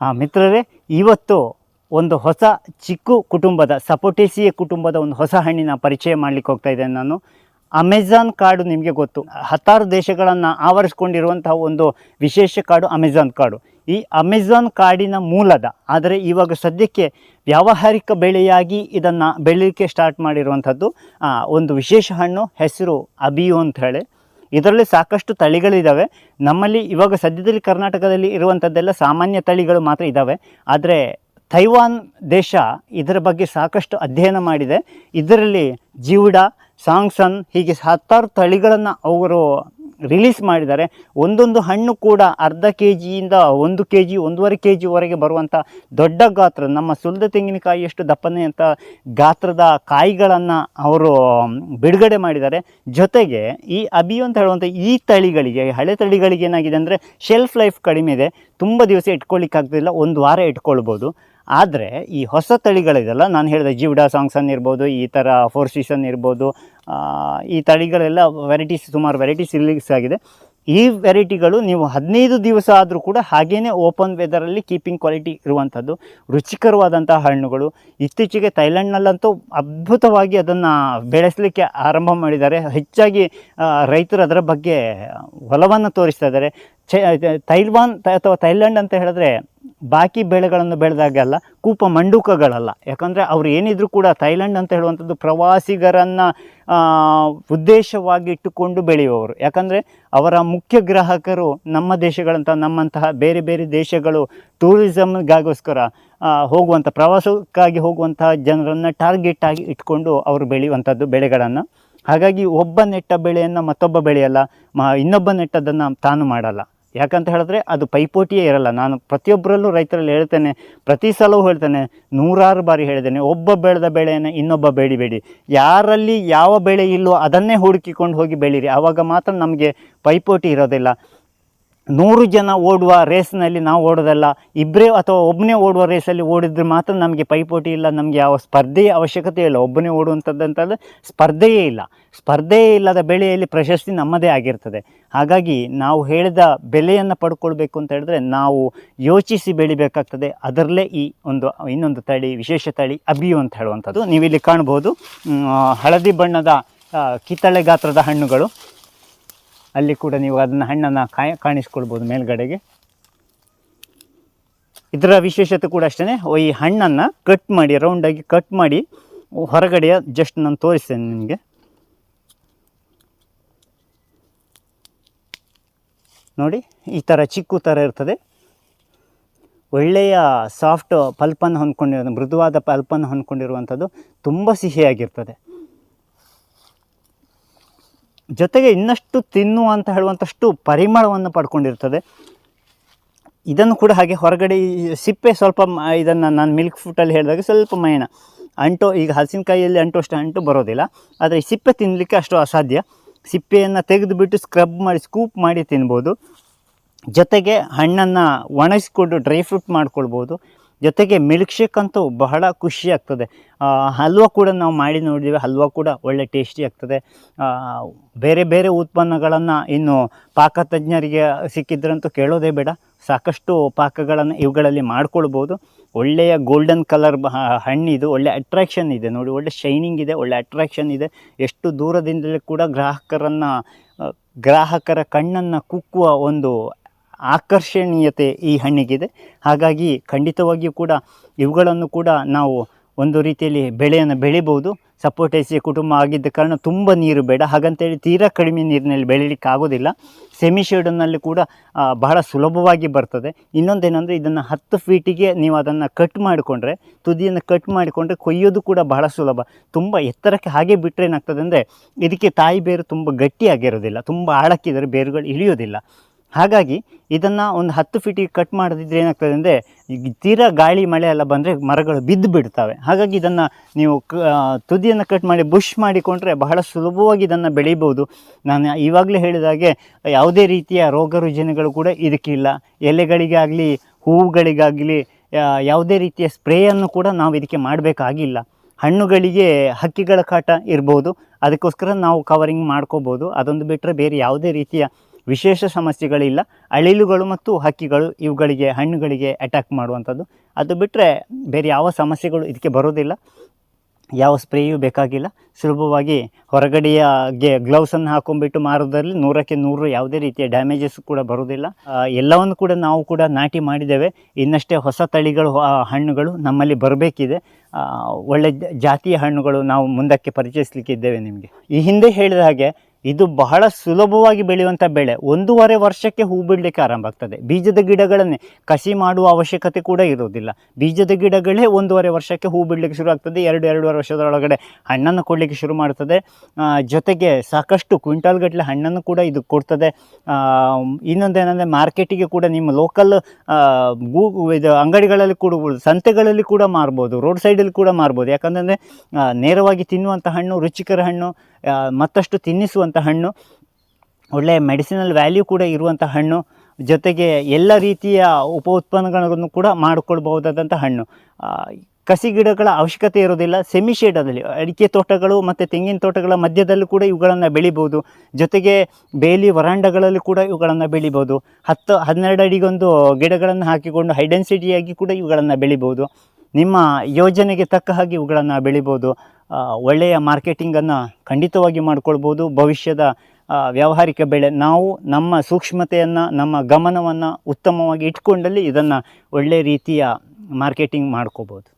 ಆ ಮಿತ್ರರೇ, ಇವತ್ತು ಒಂದು ಹೊಸ ಚಿಕ್ಕು ಕುಟುಂಬದ, ಸಪೋಟೇಸಿಯ ಕುಟುಂಬದ ಒಂದು ಹೊಸ ಹಣ್ಣಿನ ಪರಿಚಯ ಮಾಡಲಿಕ್ಕೆ ಹೋಗ್ತಾ ಇದ್ದೇನೆ ನಾನು. ಅಮೆಝಾನ್ ಕಾಡು ನಿಮಗೆ ಗೊತ್ತು. ಹತ್ತಾರು ದೇಶಗಳನ್ನು ಆವರಿಸ್ಕೊಂಡಿರುವಂತಹ ಒಂದು ವಿಶೇಷ ಕಾಡು ಅಮೆಝಾನ್ ಕಾಡು. ಈ ಅಮೆಝಾನ್ ಕಾಡಿನ ಮೂಲದ, ಆದರೆ ಇವಾಗ ಸದ್ಯಕ್ಕೆ ವ್ಯಾವಹಾರಿಕ ಬೆಳೆಯಾಗಿ ಇದನ್ನು ಬೆಳೀಲಿಕ್ಕೆ ಸ್ಟಾರ್ಟ್ ಮಾಡಿರುವಂಥದ್ದು ಒಂದು ವಿಶೇಷ ಹಣ್ಣು, ಹೆಸರು ಅಬಿಯೋ ಅಂತ ಹೇಳಿ. ಇದರಲ್ಲಿ ಸಾಕಷ್ಟು ತಳಿಗಳಿದ್ದಾವೆ ನಮ್ಮಲ್ಲಿ ಇವಾಗ ಸದ್ಯದಲ್ಲಿ ಕರ್ನಾಟಕದಲ್ಲಿ ಇರುವಂಥದ್ದೆಲ್ಲ ಸಾಮಾನ್ಯ ತಳಿಗಳು ಮಾತ್ರ ಇದ್ದಾವೆ ಆದರೆ ತೈವಾನ್ ದೇಶ ಇದರ ಬಗ್ಗೆ ಸಾಕಷ್ಟು ಅಧ್ಯಯನ ಮಾಡಿದೆ. ಇದರಲ್ಲಿ ಜೀವಡ, ಸಾಂಗ್ಸನ್ ಹೀಗೆ ಹತ್ತಾರು ತಳಿಗಳನ್ನು ಅವರು ರಿಲೀಸ್ ಮಾಡಿದ್ದಾರೆ. ಒಂದೊಂದು ಹಣ್ಣು ಕೂಡ ಅರ್ಧ ಕೆ ಜಿಯಿಂದ ಒಂದು ಕೆ ಜಿ ಒಂದೂವರೆ ಕೆ ಜಿವರೆಗೆ ಬರುವಂಥ ದೊಡ್ಡ ಗಾತ್ರ, ನಮ್ಮ ಸುಳ್ಳು ತೆಂಗಿನಕಾಯಿ ಎಷ್ಟು ದಪ್ಪನೆ ಅಂತ ಗಾತ್ರದ ಕಾಯಿಗಳನ್ನು ಅವರು ಬಿಡುಗಡೆ ಮಾಡಿದ್ದಾರೆ. ಜೊತೆಗೆ ಈ ಅಬಿ ಅಂತ ಹೇಳುವಂಥ ಈ ತಳಿಗಳಿಗೆ ಹಳೆ ತಳಿಗಳಿಗೆ ಏನಾಗಿದೆ ಅಂದರೆ ಶೆಲ್ಫ್ ಲೈಫ್ ಕಡಿಮೆ ಇದೆ. ತುಂಬ ದಿವಸ ಇಟ್ಕೊಳ್ಳಿಕ್ಕಾಗ್ತಿಲ್ಲ ಒಂದು ವಾರ ಇಟ್ಕೊಳ್ಬೋದು. ಆದರೆ ಈ ಹೊಸ ತಳಿಗಳಿದೆಲ್ಲ ನಾನು ಹೇಳಿದೆ ಜಿವ್ಡಾ ಸಾಂಗ್ಸನ್ ಇರ್ಬೋದು ಈ ಥರ ಫೋರ್ ಸೀಸನ್ ಇರ್ಬೋದು ಈ ತಳಿಗಳೆಲ್ಲ ವೆರೈಟೀಸ್ ಸುಮಾರು ವೆರೈಟೀಸ್ ರಿಲೀಸ್ ಆಗಿದೆ. ಈ ವೆರೈಟಿಗಳು ನೀವು ಹದಿನೈದು ದಿವಸ ಆದರೂ ಕೂಡ ಹಾಗೇ ಓಪನ್ ವೆದರಲ್ಲಿ ಕೀಪಿಂಗ್ ಕ್ವಾಲಿಟಿ ಇರುವಂಥದ್ದು ರುಚಿಕರವಾದಂಥ ಹಣ್ಣುಗಳು. ಇತ್ತೀಚೆಗೆ ಥೈಲ್ಯಾಂಡ್ನಲ್ಲಂತೂ ಅದ್ಭುತವಾಗಿ ಅದನ್ನು ಬೆಳೆಸಲಿಕ್ಕೆ ಆರಂಭ ಮಾಡಿದ್ದಾರೆ. ಹೆಚ್ಚಾಗಿ ರೈತರು ಅದರ ಬಗ್ಗೆ ಒಲವನ್ನು ತೋರಿಸ್ತಾ ಇದ್ದಾರೆ. ಚೈಲ್ವಾನ್ ಅಥವಾ ಥೈಲ್ಯಾಂಡ್ ಅಂತ ಹೇಳಿದ್ರೆ ಬಾಕಿ ಬೆಳೆಗಳನ್ನು ಬೆಳೆದಾಗೆಲ್ಲ ಕೂಪ ಮಂಡೂಕಗಳಲ್ಲ. ಯಾಕಂದರೆ ಅವರು ಏನಿದ್ರು ಕೂಡ ಥೈಲ್ಯಾಂಡ್ ಅಂತ ಹೇಳುವಂಥದ್ದು ಪ್ರವಾಸಿಗರನ್ನು ಉದ್ದೇಶವಾಗಿ ಇಟ್ಟುಕೊಂಡು ಬೆಳೆಯುವವರು. ಯಾಕಂದರೆ ಅವರ ಮುಖ್ಯ ಗ್ರಾಹಕರು ನಮ್ಮ ದೇಶಗಳಂತ ನಮ್ಮಂತಹ ಬೇರೆ ಬೇರೆ ದೇಶಗಳು ಟೂರಿಸಮ್ಗಾಗೋಸ್ಕರ ಹೋಗುವಂಥ, ಪ್ರವಾಸಕ್ಕಾಗಿ ಹೋಗುವಂತಹ ಜನರನ್ನು ಟಾರ್ಗೆಟ್ ಆಗಿ ಇಟ್ಕೊಂಡು ಅವರು ಬೆಳೆಯುವಂಥದ್ದು ಬೆಳೆಗಳನ್ನು. ಹಾಗಾಗಿ ಒಬ್ಬ ನೆಟ್ಟ ಬೆಳೆಯನ್ನು ಮತ್ತೊಬ್ಬ ಬೆಳೆಯಲ್ಲ, ಮ, ಇನ್ನೊಬ್ಬ ನೆಟ್ಟದನ್ನು ತಾನು ಮಾಡಲ್ಲ. ಯಾಕಂತ ಹೇಳಿದ್ರೆ ಅದು ಪೈಪೋಟಿಯೇ ಇರಲ್ಲ. ನಾನು ಪ್ರತಿಯೊಬ್ಬರಲ್ಲೂ ರೈತರಲ್ಲಿ ಹೇಳ್ತೇನೆ, ಪ್ರತಿ ಸಲವೂ ಹೇಳ್ತೇನೆ, ನೂರಾರು ಬಾರಿ ಹೇಳಿದ್ದೇನೆ, ಒಬ್ಬ ಬೆಳೆದ ಬೆಳೆಯನ್ನು ಇನ್ನೊಬ್ಬ ಬೆಳಿಬೇಡಿ ಯಾರಲ್ಲಿ ಯಾವ ಬೆಳೆ ಇಲ್ಲೋ ಅದನ್ನೇ ಹುಡುಕಿಕೊಂಡು ಹೋಗಿ ಬೆಳೀರಿ. ಆವಾಗ ಮಾತ್ರ ನಮಗೆ ಪೈಪೋಟಿ ಇರೋದಿಲ್ಲ. ನೂರು ಜನ ಓಡುವ ರೇಸ್ನಲ್ಲಿ ನಾವು ಓಡೋದಲ್ಲ ಇಬ್ಬರೇ ಅಥವಾ ಒಬ್ಬನೇ ಓಡುವ ರೇಸಲ್ಲಿ ಓಡಿದ್ರೆ ಮಾತ್ರ ನಮಗೆ ಪೈಪೋಟಿ ಇಲ್ಲ, ನಮಗೆ ಯಾವ ಸ್ಪರ್ಧೆಯ ಅವಶ್ಯಕತೆ ಇಲ್ಲ. ಒಬ್ಬನೇ ಓಡುವಂಥದ್ದಂತಂದರೆ ಸ್ಪರ್ಧೆಯೇ ಇಲ್ಲ. ಸ್ಪರ್ಧೆಯೇ ಇಲ್ಲದ ಬೆಳೆಯಲ್ಲಿ ಪ್ರಶಸ್ತಿ ನಮ್ಮದೇ ಆಗಿರ್ತದೆ. ಹಾಗಾಗಿ ನಾವು ಹೇಳಿದ ಬೆಲೆಯನ್ನು ಪಡ್ಕೊಳ್ಬೇಕು ಅಂತ ಹೇಳಿದ್ರೆ ನಾವು ಯೋಚಿಸಿ ಬೆಳಿಬೇಕಾಗ್ತದೆ. ಅದರಲ್ಲೇ ಈ ಒಂದು, ಇನ್ನೊಂದು ತಳಿ, ವಿಶೇಷ ತಳಿ ಅಬಿಯು ಅಂತ ಹೇಳುವಂಥದ್ದು. ನೀವಿಲ್ಲಿ ಕಾಣ್ಬೋದು ಹಳದಿ ಬಣ್ಣದ ಕಿತ್ತಳೆ ಗಾತ್ರದ ಹಣ್ಣುಗಳು. ಅಲ್ಲಿ ಕೂಡ ನೀವು ಅದನ್ನು ಹಣ್ಣನ್ನು ಕಾಯ, ಕಾಣಿಸ್ಕೊಳ್ಬೋದು ಮೇಲ್ಗಡೆಗೆ. ಇದರ ವಿಶೇಷತೆ ಕೂಡ ಅಷ್ಟೇ ಈ ಹಣ್ಣನ್ನು ಕಟ್ ಮಾಡಿ ರೌಂಡಾಗಿ ಕಟ್ ಮಾಡಿ ಹೊರಗಡೆಯ ಜಸ್ಟ್ ನಾನು ತೋರಿಸ್ತೇನೆ ನಿಮಗೆ. ನೋಡಿ, ಈ ಥರ ಚಿಕ್ಕು ಥರ ಇರ್ತದೆ. ಒಳ್ಳೆಯ ಸಾಫ್ಟ್ ಪಲ್ಪನ್ನು ಹೊಂದ್ಕೊಂಡಿರೋ, ಮೃದುವಾದ ಪಲ್ಪನ್ನು ಹೊಂದ್ಕೊಂಡಿರುವಂಥದ್ದು ತುಂಬ ಸಿಹಿಯಾಗಿರ್ತದೆ. ಜೊತೆಗೆ ಇನ್ನಷ್ಟು ತಿನ್ನು ಅಂತ ಹೇಳುವಂಥಷ್ಟು ಪರಿಮಳವನ್ನು ಪಡ್ಕೊಂಡಿರ್ತದೆ. ಇದನ್ನು ಕೂಡ ಹಾಗೆ ಹೊರಗಡೆ ಸಿಪ್ಪೆ ಸ್ವಲ್ಪ ಇದನ್ನು ನಾನು ಮಿಲ್ಕ್ ಫುಟಲ್ಲಿ ಹೇಳಿದಾಗ ಸ್ವಲ್ಪ ಮೈಣ. ಅಂಟು, ಈಗ ಹಲಸಿನಕಾಯಿಯಲ್ಲಿ ಅಂಟು ಅಷ್ಟು, ಅಂಟು ಬರೋದಿಲ್ಲ. ಆದರೆ ಸಿಪ್ಪೆ ತಿನ್ನಲಿಕ್ಕೆ ಅಷ್ಟು ಅಸಾಧ್ಯ. ಸಿಪ್ಪೆಯನ್ನು ತೆಗೆದುಬಿಟ್ಟು ಸ್ಕ್ರಬ್ ಮಾಡಿ ಸ್ಕೂಪ್ ಮಾಡಿ ತಿನ್ಬೋದು. ಜೊತೆಗೆ ಹಣ್ಣನ್ನು ಒಣಗಿಸ್ಕೊಂಡು ಡ್ರೈ ಫ್ರೂಟ್ ಮಾಡ್ಕೊಳ್ಬೋದು. ಜೊತೆಗೆ ಮಿಲ್ಕ್ ಶೇಕ್ ಅಂತೂ ಬಹಳ ಖುಷಿ ಆಗ್ತದೆ. ಹಲ್ವಾ ಕೂಡ ನಾವು ಮಾಡಿ ನೋಡಿದ್ದೀವಿ ಹಲ್ವಾ ಕೂಡ ಒಳ್ಳೆ ಟೇಸ್ಟಿ ಆಗ್ತದೆ. ಬೇರೆ ಬೇರೆ ಉತ್ಪನ್ನಗಳನ್ನು ಇನ್ನು ಪಾಕತಜ್ಞರಿಗೆ ಸಿಕ್ಕಿದ್ರಂತೂ ಕೇಳೋದೇ ಬೇಡ. ಸಾಕಷ್ಟು ಪಾಕಗಳನ್ನು ಇವುಗಳಲ್ಲಿ ಮಾಡ್ಕೊಳ್ಬೋದು. ಒಳ್ಳೆಯ ಗೋಲ್ಡನ್ ಕಲರ್ ಹಣ್ಣಿದು ಒಳ್ಳೆ ಅಟ್ರಾಕ್ಷನ್ ಇದೆ. ನೋಡಿ, ಒಳ್ಳೆ ಶೈನಿಂಗ್ ಇದೆ, ಒಳ್ಳೆ ಅಟ್ರಾಕ್ಷನ್ ಇದೆ. ಎಷ್ಟು ದೂರದಿಂದಲೇ ಕೂಡ ಗ್ರಾಹಕರನ್ನು, ಗ್ರಾಹಕರ ಕಣ್ಣನ್ನು ಕುಕ್ಕುವ ಒಂದು ಆಕರ್ಷಣೀಯತೆ ಈ ಹಣ್ಣಿಗಿದೆ. ಹಾಗಾಗಿ ಖಂಡಿತವಾಗಿಯೂ ಕೂಡ ಇವುಗಳನ್ನು ಕೂಡ ನಾವು ಒಂದು ರೀತಿಯಲ್ಲಿ ಬೆಳೆಯನ್ನು ಬೆಳಿಬೋದು ಸಪೋಟೇಸಿಯ ಕುಟುಂಬ ಆಗಿದ್ದ ಕಾರಣ ತುಂಬ ನೀರು ಬೇಡ. ಹಾಗಂತೇಳಿ ತೀರಾ ಕಡಿಮೆ ನೀರಿನಲ್ಲಿ ಬೆಳೀಲಿಕ್ಕೆ ಆಗೋದಿಲ್ಲ ಸೆಮಿ ಶೇಡನಲ್ಲಿ ಕೂಡ ಬಹಳ ಸುಲಭವಾಗಿ ಬರ್ತದೆ. ಇನ್ನೊಂದೇನೆಂದರೆ ಇದನ್ನು ಹತ್ತು ಫೀಟಿಗೆ ನೀವು ಅದನ್ನು ಕಟ್ ಮಾಡಿಕೊಂಡ್ರೆ, ತುದಿಯನ್ನು ಕಟ್ ಮಾಡಿಕೊಂಡ್ರೆ ಕೊಯ್ಯೋದು ಕೂಡ ಬಹಳ ಸುಲಭ. ತುಂಬ ಎತ್ತರಕ್ಕೆ ಹಾಗೆ ಬಿಟ್ಟರೆ ಏನಾಗ್ತದೆ ಅಂದರೆ, ಇದಕ್ಕೆ ತಾಯಿ ಬೇರು ತುಂಬ ಗಟ್ಟಿಯಾಗಿರೋದಿಲ್ಲ. ತುಂಬ ಆಳಕ್ಕಿದ್ರೆ ಬೇರುಗಳು ಇಳಿಯೋದಿಲ್ಲ. ಹಾಗಾಗಿ ಇದನ್ನು ಒಂದು ಹತ್ತು ಫೀಟಿಗೆ ಕಟ್ ಮಾಡದಿದ್ರೆ ಏನಾಗ್ತದೆ ಅಂದರೆ ತೀರಾ ಗಾಳಿ ಮಳೆ ಎಲ್ಲ ಬಂದರೆ ಮರಗಳು ಬಿದ್ದು ಬಿಡ್ತವೆ. ಹಾಗಾಗಿ ಇದನ್ನು ನೀವು ಕ ತುದಿಯನ್ನು ಕಟ್ ಮಾಡಿ ಬುಷ್ ಮಾಡಿಕೊಂಡ್ರೆ ಬಹಳ ಸುಲಭವಾಗಿ ಇದನ್ನು ಬೆಳೀಬೋದು ನಾನು ಇವಾಗಲೇ ಹೇಳಿದಾಗೆ ಯಾವುದೇ ರೀತಿಯ ರೋಗ ರುಜಿನಗಳು ಕೂಡ ಇದಕ್ಕಿಲ್ಲ ಎಲೆಗಳಿಗಾಗಲಿ, ಹೂವುಗಳಿಗಾಗಲಿ ಯಾವುದೇ ರೀತಿಯ ಸ್ಪ್ರೇಯನ್ನು ಕೂಡ ನಾವು ಇದಕ್ಕೆ ಮಾಡಬೇಕಾಗಿಲ್ಲ. ಹಣ್ಣುಗಳಿಗೆ ಹಕ್ಕಿಗಳ ಕಾಟ ಇರ್ಬೋದು. ಅದಕ್ಕೋಸ್ಕರ ನಾವು ಕವರಿಂಗ್ ಮಾಡ್ಕೋಬೋದು ಅದೊಂದು ಬಿಟ್ಟರೆ ಬೇರೆ ಯಾವುದೇ ರೀತಿಯ ವಿಶೇಷ ಸಮಸ್ಯೆಗಳಿಲ್ಲ. ಅಳಿಲುಗಳು ಮತ್ತು ಹಕ್ಕಿಗಳು ಇವುಗಳಿಗೆ, ಹಣ್ಣುಗಳಿಗೆ ಅಟ್ಯಾಕ್ ಮಾಡುವಂಥದ್ದು. ಅದು ಬಿಟ್ಟರೆ ಬೇರೆ ಯಾವ ಸಮಸ್ಯೆಗಳು ಇದಕ್ಕೆ ಬರೋದಿಲ್ಲ. ಯಾವ ಸ್ಪ್ರೇಯೂ ಬೇಕಾಗಿಲ್ಲ. ಸುಲಭವಾಗಿ ಹೊರಗಡೆಯ ಗೆ ಗ್ಲೌಸನ್ನು ಹಾಕೊಂಡ್ಬಿಟ್ಟು ಮಾರೋದ್ರಲ್ಲಿ ನೂರಕ್ಕೆ ನೂರು ಯಾವುದೇ ರೀತಿಯ ಡ್ಯಾಮೇಜಸ್ ಕೂಡ ಬರೋದಿಲ್ಲ ಎಲ್ಲವನ್ನು ಕೂಡ ನಾವು ಕೂಡ ನಾಟಿ ಮಾಡಿದ್ದೇವೆ. ಇನ್ನಷ್ಟೇ ಹೊಸ ತಳಿಗಳು ಹಣ್ಣುಗಳು ನಮ್ಮಲ್ಲಿ ಬರಬೇಕಿದೆ. ಒಳ್ಳೆ ಜಾತಿಯ ಹಣ್ಣುಗಳು ನಾವು ಮುಂದಕ್ಕೆ ಪರಿಚಯಿಸಲಿಕ್ಕಿದ್ದೇವೆ ನಿಮಗೆ. ಈ ಹಿಂದೆ ಹೇಳಿದ ಹಾಗೆ ಇದು ಬಹಳ ಸುಲಭವಾಗಿ ಬೆಳೆಯುವಂಥ ಬೆಳೆ. ಒಂದೂವರೆ ವರ್ಷಕ್ಕೆ ಹೂ ಬಿಡಲಿಕ್ಕೆ ಆರಂಭ ಆಗ್ತದೆ. ಬೀಜದ ಗಿಡಗಳನ್ನೇ ಕಸಿ ಮಾಡುವ ಅವಶ್ಯಕತೆ ಕೂಡ ಇರೋದಿಲ್ಲ ಬೀಜದ ಗಿಡಗಳೇ ಒಂದೂವರೆ ವರ್ಷಕ್ಕೆ ಹೂ ಬಿಡಲಿಕ್ಕೆ ಶುರು ಆಗ್ತದೆ. ಎರಡು, ಎರಡೂವರೆ ವರ್ಷದೊಳಗಡೆ ಹಣ್ಣನ್ನು ಕೊಡಲಿಕ್ಕೆ ಶುರು ಮಾಡ್ತದೆ. ಜೊತೆಗೆ ಸಾಕಷ್ಟು ಕ್ವಿಂಟಾಲ್ ಗಟ್ಟಲೆ ಹಣ್ಣನ್ನು ಕೂಡ ಇದು ಕೊಡ್ತದೆ. ಇನ್ನೊಂದೇನೆಂದರೆ ಮಾರ್ಕೆಟಿಗೆ ಕೂಡ ನಿಮ್ಮ ಲೋಕಲ್ ಗೂ, ಇದು ಅಂಗಡಿಗಳಲ್ಲಿ ಕೂಡ ಸಂತೆಗಳಲ್ಲಿ ಕೂಡ ಮಾರ್ಬೋದು. ರೋಡ್ ಸೈಡಲ್ಲಿ ಕೂಡ ಮಾರ್ಬೋದು. ಯಾಕಂದರೆ ನೇರವಾಗಿ ತಿನ್ನುವಂಥ ಹಣ್ಣು, ರುಚಿಕರ ಹಣ್ಣು ಮತ್ತಷ್ಟು ತಿನ್ನಿಸುವಂಥ ಹಣ್ಣು ಒಳ್ಳೆಯ ಮೆಡಿಸಿನಲ್ ವ್ಯಾಲ್ಯೂ ಕೂಡ ಇರುವಂಥ ಹಣ್ಣು, ಜೊತೆಗೆ ಎಲ್ಲ ರೀತಿಯ ಉಪ ಉತ್ಪನ್ನಗಳನ್ನು ಕೂಡ ಮಾಡಿಕೊಳ್ಬಹುದಾದಂಥ ಹಣ್ಣು. ಕಸಿ ಗಿಡಗಳ ಅವಶ್ಯಕತೆ ಇರೋದಿಲ್ಲ ಸೆಮಿ ಶೇಡಲ್ಲಿ ಅಡಿಕೆ ತೋಟಗಳು ಮತ್ತು ತೆಂಗಿನ ತೋಟಗಳ ಮಧ್ಯದಲ್ಲೂ ಕೂಡ ಇವುಗಳನ್ನು ಬೆಳಿಬೋದು ಜೊತೆಗೆ ಬೇಲಿ ವರಾಂಡಗಳಲ್ಲಿ ಕೂಡ ಇವುಗಳನ್ನು ಬೆಳಿಬೋದು ಹತ್ತು, ಹನ್ನೆರಡು ಅಡಿಗೊಂದು ಗಿಡಗಳನ್ನು ಹಾಕಿಕೊಂಡು ಹೈಡೆನ್ಸಿಟಿಯಾಗಿ ಕೂಡ ಇವುಗಳನ್ನು ಬೆಳಿಬೋದು ನಿಮ್ಮ ಯೋಜನೆಗೆ ತಕ್ಕ ಹಾಗೆ ಇವುಗಳನ್ನು ಬೆಳಿಬೋದು. ಒಳ್ಳೆಯ ಮಾರ್ಕೆಟಿಂಗನ್ನು ಖಂಡಿತವಾಗಿ ಮಾಡಿಕೊಳ್ಬೋದು. ಭವಿಷ್ಯದ ವ್ಯಾವಹಾರಿಕ ಬೆಳೆ, ನಾವು ನಮ್ಮ ಸೂಕ್ಷ್ಮತೆಯನ್ನು, ನಮ್ಮ ಗಮನವನ್ನು ಉತ್ತಮವಾಗಿ ಇಟ್ಕೊಂಡಲ್ಲಿ ಇದನ್ನು ಒಳ್ಳೆಯ ರೀತಿಯ ಮಾರ್ಕೆಟಿಂಗ್ ಮಾಡ್ಕೋಬೋದು.